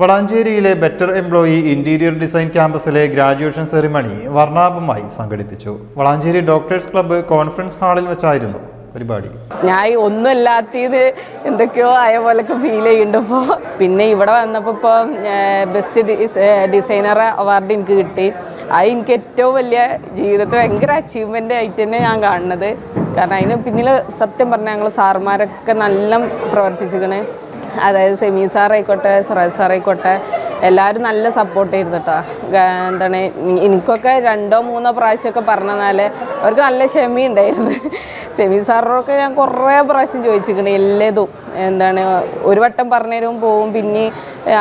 വളാഞ്ചേരിയിലെ better employee interior design ക്യാമ്പസിലെ graduation ceremony വർണാഭമായി സംഘടിപ്പിച്ചു. വളാഞ്ചേരി ഡോക്ടേഴ്സ് ക്ലബ്ബ് കോൺഫറൻസ് ഹാളിൽ വെച്ചായിരുന്നു പരിപാടി. ഞാൻ ഒന്നുമില്ലാത്തത് എന്തൊക്കെയോ ആയ പോലൊക്കെ ഫീൽ ചെയ്യുന്നുണ്ട് ഇപ്പോൾ പിന്നെ ഇവിടെ വന്നപ്പോൾ ഇപ്പോൾ ബെസ്റ്റ് ഡിസൈനർ അവാർഡ് എനിക്ക് കിട്ടി. അത് എനിക്ക് ഏറ്റവും വലിയ ജീവിതത്തിൽ ഭയങ്കര അച്ചീവ്മെന്റ് ആയിട്ട് തന്നെ ഞാൻ കാണുന്നത്. കാരണം അതിന് പിന്നിൽ സത്യം പറഞ്ഞാൽ ഞങ്ങൾ സാറുമാരൊക്കെ നല്ല പ്രവർത്തിച്ചിക്കണ് അതായത് സെമി സാറായിക്കോട്ടെ സിറാജ് സാറായിക്കോട്ടെ എല്ലാവരും നല്ല സപ്പോർട്ട് ചെയ്തു കേട്ടോ എന്താണ് എനിക്കൊക്കെ രണ്ടോ മൂന്നോ പ്രാവശ്യമൊക്കെ പറഞ്ഞാൽ അവർക്ക് നല്ല ക്ഷമയുണ്ടായിരുന്നു സെമി സാറിനൊക്കെ ഞാൻ കുറേ പ്രാവശ്യം ചോദിച്ചിരിക്കണേ എല്ലതും എന്താണ് ഒരു വട്ടം പറഞ്ഞുതരും പോവും പിന്നെ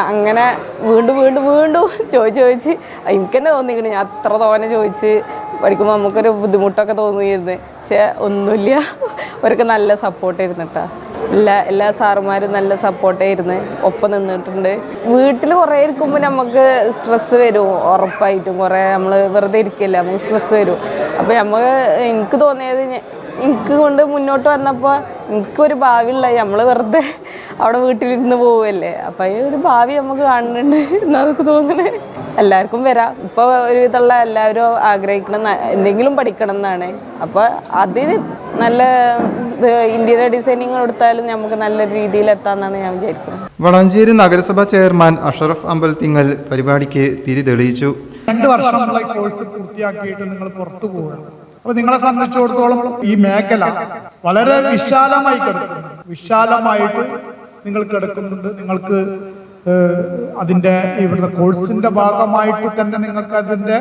അങ്ങനെ വീണ്ടും വീണ്ടും വീണ്ടും ചോദിച്ച് ചോദിച്ച് എനിക്ക് തന്നെ തോന്നിക്കണ് ഞാൻ അത്ര തോനെ ചോദിച്ച് പഠിക്കുമ്പോൾ നമുക്കൊരു ബുദ്ധിമുട്ടൊക്കെ തോന്നിയിരുന്നു. പക്ഷേ ഒന്നുമില്ല അവർക്ക് നല്ല സപ്പോർട്ട് ആയിരുന്നു കേട്ടോ എല്ലാ എല്ലാ സാറുമാരും നല്ല സപ്പോർട്ടായിരുന്നു. ഒപ്പം നിന്നിട്ടുണ്ട്. വീട്ടിൽ കുറേ ഇരിക്കുമ്പോൾ നമുക്ക് സ്ട്രെസ്സ് വരും. ഉറപ്പായിട്ടും കുറേ നമ്മൾ വെറുതെ ഇരിക്കില്ല നമുക്ക് സ്ട്രെസ്സ് വരും. അപ്പോൾ നമുക്ക് എനിക്ക് തോന്നിയത് എനിക്ക് കൊണ്ട് മുന്നോട്ട് വന്നപ്പോൾ എനിക്കൊരു ഭാവിയുള്ള നമ്മൾ വെറുതെ അവിടെ വീട്ടിലിരുന്ന് പോവുമല്ലേ അപ്പോൾ ഈ ഒരു ഭാവി നമുക്ക് കാണുന്നുണ്ട്. എന്നാണ് തോന്നണേ എല്ലാവർക്കും വരാം. ഇപ്പോൾ ഒരുവിധമുള്ള എല്ലാവരും ആഗ്രഹിക്കണം എന്തെങ്കിലും പഠിക്കണം എന്നാണ്. അപ്പോൾ അതിന് നല്ല ഇന്റീരിയർ ഡിസൈനിങ് കൊടുത്താലും നമുക്ക് നല്ല രീതിയിൽ എത്താമെന്നാണ് ഞാൻ വിചാരിക്കുന്നത്. വളാഞ്ചേരി നഗരസഭാ ചെയർമാൻ അഷറഫ് അമ്പലത്തിങ്ങൽ പരിപാടിക്ക് തിരി തെളിയിച്ചു. രണ്ട് വർഷമുള്ള കോഴ്സ് പൂർത്തിയാക്കിയിട്ട് നിങ്ങൾ പുറത്തു പോവുകയാണ്. അപ്പൊ നിങ്ങളെ സംബന്ധിച്ചിടത്തോളം ഈ മേഖല വളരെ വിശാലമായി കിടക്കുന്നു. വിശാലമായിട്ട് നിങ്ങൾ കിടക്കുന്നുണ്ട്. നിങ്ങൾക്ക് അതിന്റെ ഇവിടുത്തെ കോഴ്സിന്റെ ഭാഗമായിട്ട് തന്നെ നിങ്ങൾക്ക് അതിന്റെ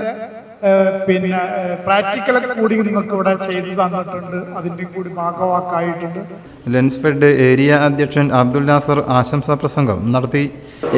പിന്നെ പ്രാക്ടിക്കലൊക്കെ കൂടി നിങ്ങൾക്ക് ഇവിടെ ചെയ്തു തന്നിട്ടുണ്ട്. അതിന്റെ കൂടി ഭാഗവാക്കായിട്ടുണ്ട്. ലെൻസ്ഫെഡ് ഏരിയ അധ്യക്ഷൻ അബ്ദുൽ നാസർ ആശംസാ പ്രസംഗം നടത്തി.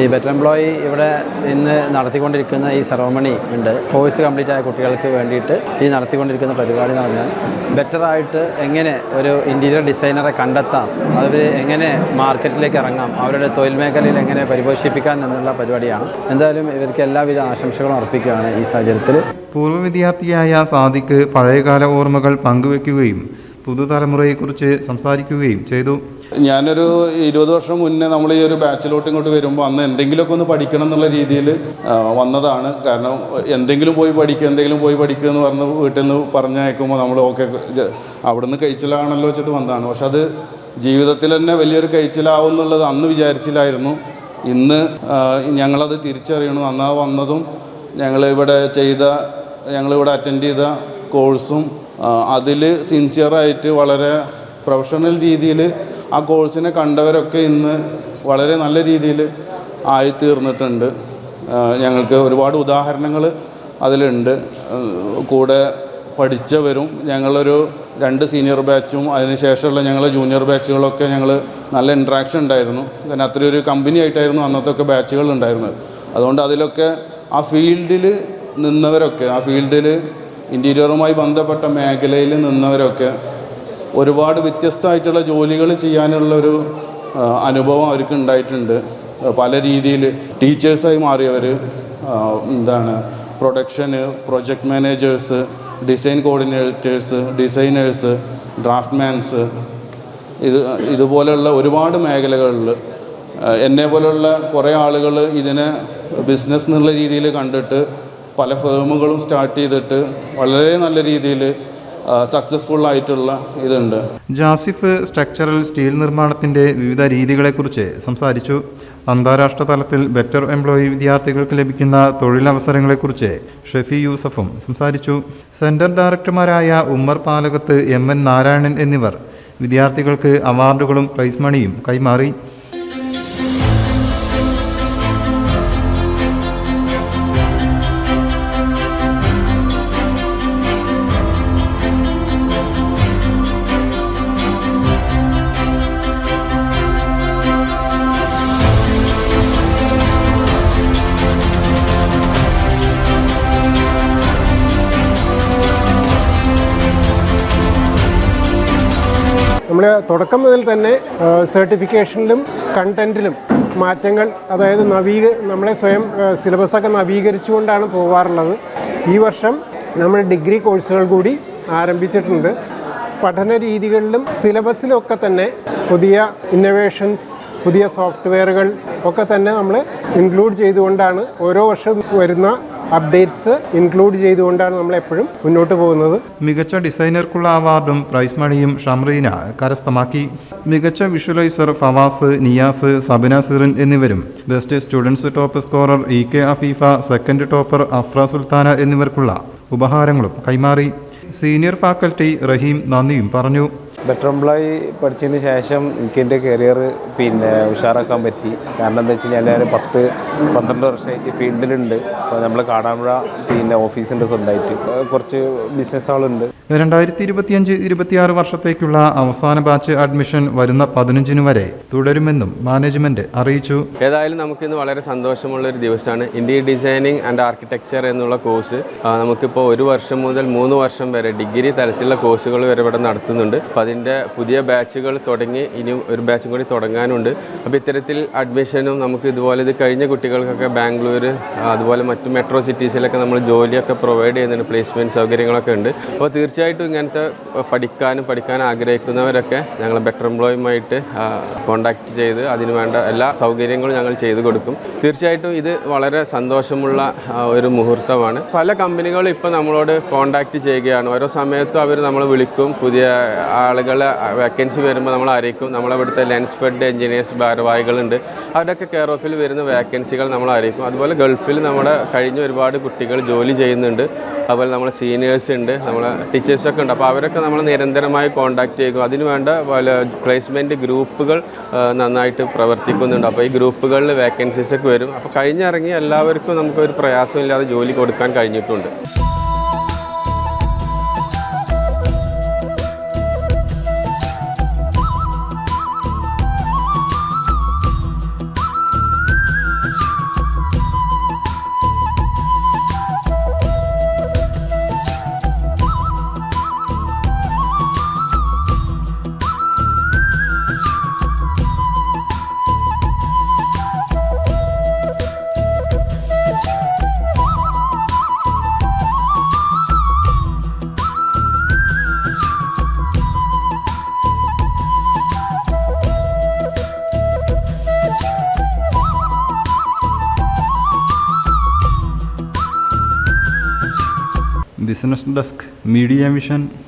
ഈ ബെറ്റർ എംപ്ലോയി ഇവിടെ ഇന്ന് നടത്തിക്കൊണ്ടിരിക്കുന്ന ഈ സെറമണി ഉണ്ട്. കോഴ്സ് കംപ്ലീറ്റ് ആയ കുട്ടികൾക്ക് വേണ്ടിയിട്ട് ഈ നടത്തിക്കൊണ്ടിരിക്കുന്ന പരിപാടി എന്ന് പറഞ്ഞാൽ ബെറ്ററായിട്ട് എങ്ങനെ ഒരു ഇന്റീരിയർ ഡിസൈനറെ കണ്ടെത്താം അവർ എങ്ങനെ മാർക്കറ്റിലേക്ക് ഇറങ്ങാം അവരുടെ തൊഴിൽ മേഖലയിൽ എങ്ങനെ പരിപോഷിപ്പിക്കാൻ എന്നുള്ള പരിപാടിയാണ്. എന്തായാലും ഇവർക്ക് എല്ലാവിധ ആശംസകളും അർപ്പിക്കുകയാണ് ഈ സാഹചര്യത്തിൽ. പൂർവ വിദ്യാർത്ഥിയായ സാദിക്ക് പഴയകാല ഓർമ്മകൾ പങ്കുവെക്കുകയും പുതുതലമുറയെക്കുറിച്ച് സംസാരിക്കുകയും ചെയ്തു. ഞാനൊരു ഇരുപത് വർഷം മുന്നേ നമ്മൾ ഈ ഒരു ബാച്ചിലോട്ട് ഇങ്ങോട്ട് വരുമ്പോൾ അന്ന് എന്തെങ്കിലുമൊക്കെ ഒന്ന് പഠിക്കണം എന്നുള്ള രീതിയിൽ വന്നതാണ്. കാരണം എന്തെങ്കിലും പോയി പഠിക്കുക എന്തെങ്കിലും പോയി പഠിക്കുക എന്ന് പറഞ്ഞ് വീട്ടിൽ നിന്ന് പറഞ്ഞയക്കുമ്പോൾ നമ്മൾ ഓക്കെ അവിടെ നിന്ന് കഴിച്ചിലാണല്ലോ വെച്ചിട്ട് വന്നതാണ്. പക്ഷെ അത് ജീവിതത്തിൽ തന്നെ വലിയൊരു കഴിച്ചിലാവും എന്നുള്ളത് അന്ന് വിചാരിച്ചില്ലായിരുന്നു. ഇന്ന് ഞങ്ങളത് തിരിച്ചറിയണു. അന്നാ വന്നതും ഞങ്ങളിവിടെ ചെയ്ത ഞങ്ങളിവിടെ അറ്റൻഡ് ചെയ്ത കോഴ്സും അതിൽ സിൻസിയറായിട്ട് വളരെ പ്രൊഫഷണൽ രീതിയിൽ ആ കോഴ്സിനെ കണ്ടവരൊക്കെ ഇന്ന് വളരെ നല്ല രീതിയിൽ ആയിത്തീർന്നിട്ടുണ്ട്. ഞങ്ങൾക്ക് ഒരുപാട് ഉദാഹരണങ്ങൾ അതിലുണ്ട്. കൂടെ പഠിച്ചവരും ഞങ്ങളൊരു രണ്ട് സീനിയർ ബാച്ചും അതിനുശേഷമുള്ള ഞങ്ങൾ ജൂനിയർ ബാച്ചുകളൊക്കെ ഞങ്ങൾ നല്ല ഇൻട്രാക്ഷൻ ഉണ്ടായിരുന്നു. കാരണം ഒരു കമ്പനി ആയിട്ടായിരുന്നു അന്നത്തെ ഒക്കെ ബാച്ചുകൾ ഉണ്ടായിരുന്നത്. അതുകൊണ്ട് അതിലൊക്കെ ആ ഫീൽഡിൽ നിന്നവരൊക്കെ ആ ഫീൽഡിൽ ഇന്റീരിയറുമായി ബന്ധപ്പെട്ട മേഖലയിൽ നിന്നവരൊക്കെ ഒരുപാട് വ്യത്യസ്തമായിട്ടുള്ള ജോലികൾ ചെയ്യാനുള്ളൊരു അനുഭവം അവർക്ക് ഉണ്ടായിട്ടുണ്ട്. പല രീതിയിൽ ടീച്ചേഴ്സായി മാറിയവർ എന്താണ് production project managers design coordinators designers draftmans ഇത് ഇതുപോലെയുള്ള ഒരുപാട് മേഖലകളിൽ എന്നെ പോലുള്ള കുറേ ആളുകൾ ഇതിനെ ബിസിനസ് എന്നുള്ള രീതിയിൽ കണ്ടിട്ട് പല ഫേമുകളും സ്റ്റാർട്ട് ചെയ്തിട്ട് വളരെ നല്ല രീതിയിൽ സക്സസ്ഫുൾ ആയിട്ടുള്ള ഇതുണ്ട്. ജാസിഫ് സ്ട്രക്ചറൽ സ്റ്റീൽ നിർമ്മാണത്തിന്റെ വിവിധ രീതികളെക്കുറിച്ച് സംസാരിച്ചു. അന്താരാഷ്ട്ര തലത്തിൽ ബെറ്റർ എംപ്ലോയി വിദ്യാർത്ഥികൾക്ക് ലഭിക്കുന്ന തൊഴിലവസരങ്ങളെക്കുറിച്ച് ഷെഫി യൂസഫും സംസാരിച്ചു. സെന്റർ ഡയറക്ടർമാരായ ഉമ്മർ പാലകത്ത് എം എൻ നാരായണൻ എന്നിവർ വിദ്യാർത്ഥികൾക്ക് അവാർഡുകളും പ്രൈസ് മണിയും കൈമാറി. തുടക്കം മുതൽ തന്നെ സർട്ടിഫിക്കേഷനിലും കണ്ടന്റിലും മാറ്റങ്ങൾ അതായത് നവീക നമ്മളെ സ്വയം സിലബസൊക്കെ നവീകരിച്ചുകൊണ്ടാണ് പോകാറുള്ളത് ഈ വർഷം നമ്മൾ ഡിഗ്രി കോഴ്സുകൾ കൂടി ആരംഭിച്ചിട്ടുണ്ട്. പഠന രീതികളിലും സിലബസിലൊക്കെ തന്നെ പുതിയ ഇന്നവേഷൻസ് പുതിയ സോഫ്റ്റ്വെയറുകൾ ഒക്കെ തന്നെ നമ്മൾ ഇൻക്ലൂഡ് ചെയ്തുകൊണ്ടാണ് ഓരോ വർഷം വരുന്ന അപ്ഡേറ്റ്സ് ഇൻക്ലൂഡ് ചെയ്തുകൊണ്ടാണ് നമ്മൾ എപ്പോഴും മുന്നോട്ട് പോകുന്നത്. മികച്ച ഡിസൈനർക്കുള്ള അവാർഡും പ്രൈസ് മണിയും ഷംറീന കരസ്ഥമാക്കി. മികച്ച വിഷ്വലൈസർ ഫവാസ് നിയാസ് സബിന സിറിൻ എന്നിവരും. Best students top scorer E K Afeefa second topper Afra Sultana എന്നിവർക്കുള്ള ഉപഹാരങ്ങളും കൈമാറി. സീനിയർ ഫാക്കൽറ്റി റഹീം നന്ദിയും പറഞ്ഞു. ബെറ്റർ എംപ്ലോയി പഠിച്ചതിന് ശേഷം എനിക്ക് എന്റെ കരിയർ പിന്നെ ഉഷാറാക്കാൻ പറ്റി. കാരണം എന്താ വെച്ച് കഴിഞ്ഞാൽ ഞാൻ പത്ത് പന്ത്രണ്ട് വർഷമായിട്ട് ഫീൽഡിലുണ്ട്. അപ്പോൾ നമ്മൾ കാടാമ്പുഴ പിന്നെ ഓഫീസിന്റെ സ്വന്തമായിട്ട് കുറച്ച് ബിസിനസ്സുകളുണ്ട് രണ്ടായിരത്തി ഇരുപത്തിയഞ്ച് ഇരുപത്തിയാറ് വർഷത്തേക്കുള്ള അവസാന ബാച്ച് അഡ്മിഷൻ വരുന്ന പതിനഞ്ചിന് വരെ തുടരുമെന്നും മാനേജ്മെന്റ് അറിയിച്ചു. ഏതായാലും നമുക്കിന്ന് വളരെ സന്തോഷമുള്ള ഒരു ദിവസമാണ്. ഇന്ത്യൻ ഡിസൈനിങ് ആൻഡ് ആർക്കിടെക്ചർ എന്നുള്ള കോഴ്സ് നമുക്കിപ്പോൾ ഒരു വർഷം മുതൽ മൂന്ന് വർഷം വരെ ഡിഗ്രി തലത്തിലുള്ള കോഴ്സുകൾ വരെ ഇവിടെ നടത്തുന്നുണ്ട്. അപ്പം അതിന്റെ പുതിയ ബാച്ചുകൾ തുടങ്ങി ഇനി ഒരു ബാച്ചും കൂടി തുടങ്ങാനുണ്ട്. അപ്പോൾ ഇത്തരത്തിൽ അഡ്മിഷനും നമുക്ക് ഇതുപോലെ ഇത് കഴിഞ്ഞ കുട്ടികൾക്കൊക്കെ ബാംഗ്ലൂർ അതുപോലെ മറ്റു മെട്രോ സിറ്റീസിലൊക്കെ നമ്മൾ ജോലിയൊക്കെ പ്രൊവൈഡ് ചെയ്യുന്നുണ്ട് പ്ലേസ്മെന്റ് സൗകര്യങ്ങളൊക്കെ ഉണ്ട്. അപ്പോൾ തീർച്ചയായിട്ടും ഇങ്ങനത്തെ പഠിക്കാനും പഠിക്കാൻ ആഗ്രഹിക്കുന്നവരൊക്കെ ഞങ്ങൾ ബെറ്റർ എംപ്ലോയുമായിട്ട് കോണ്ടാക്ട് ചെയ്ത് അതിന് വേണ്ട എല്ലാ സൗകര്യങ്ങളും ഞങ്ങൾ ചെയ്തു കൊടുക്കും. തീർച്ചയായിട്ടും ഇത് വളരെ സന്തോഷമുള്ള ഒരു മുഹൂർത്തമാണ്. പല കമ്പനികളും ഇപ്പോൾ നമ്മളോട് കോണ്ടാക്ട് ചെയ്യുകയാണ്. ഓരോ സമയത്തും അവർ നമ്മൾ വിളിക്കും. പുതിയ ആളുകളെ വേക്കൻസി വരുമ്പോൾ നമ്മൾ അറിയിക്കും. നമ്മളവിടുത്തെ ലെൻസ് ഫെഡ് എഞ്ചിനീയേഴ്സ് ഭാരവാഹികളുണ്ട്. അവരൊക്കെ കെയർ ഓഫിൽ വരുന്ന വേക്കൻസികൾ നമ്മൾ നമ്മളായിരിക്കും അതുപോലെ ഗൾഫിൽ നമ്മുടെ കഴിഞ്ഞ ഒരുപാട് കുട്ടികൾ ജോലി ചെയ്യുന്നുണ്ട്. അതുപോലെ നമ്മളെ സീനിയേഴ്സ് ഉണ്ട് നമ്മളെ ടീച്ചേഴ്സൊക്കെ ഉണ്ട്. അപ്പോൾ അവരൊക്കെ നമ്മൾ നിരന്തരമായി കോൺടാക്ട് ചെയ്യും. അതിന് വേണ്ട പല പ്ലേസ്മെന്റ് ഗ്രൂപ്പുകൾ നന്നായിട്ട് പ്രവർത്തിക്കുന്നുണ്ട്. അപ്പോൾ ഈ ഗ്രൂപ്പുകളിൽ വേക്കൻസീസൊക്കെ വരും. അപ്പോൾ കഴിഞ്ഞിറങ്ങി എല്ലാവർക്കും നമുക്കൊരു പ്രയാസമില്ലാതെ ജോലി കൊടുക്കാൻ കഴിഞ്ഞിട്ടുണ്ട്. business desk media vision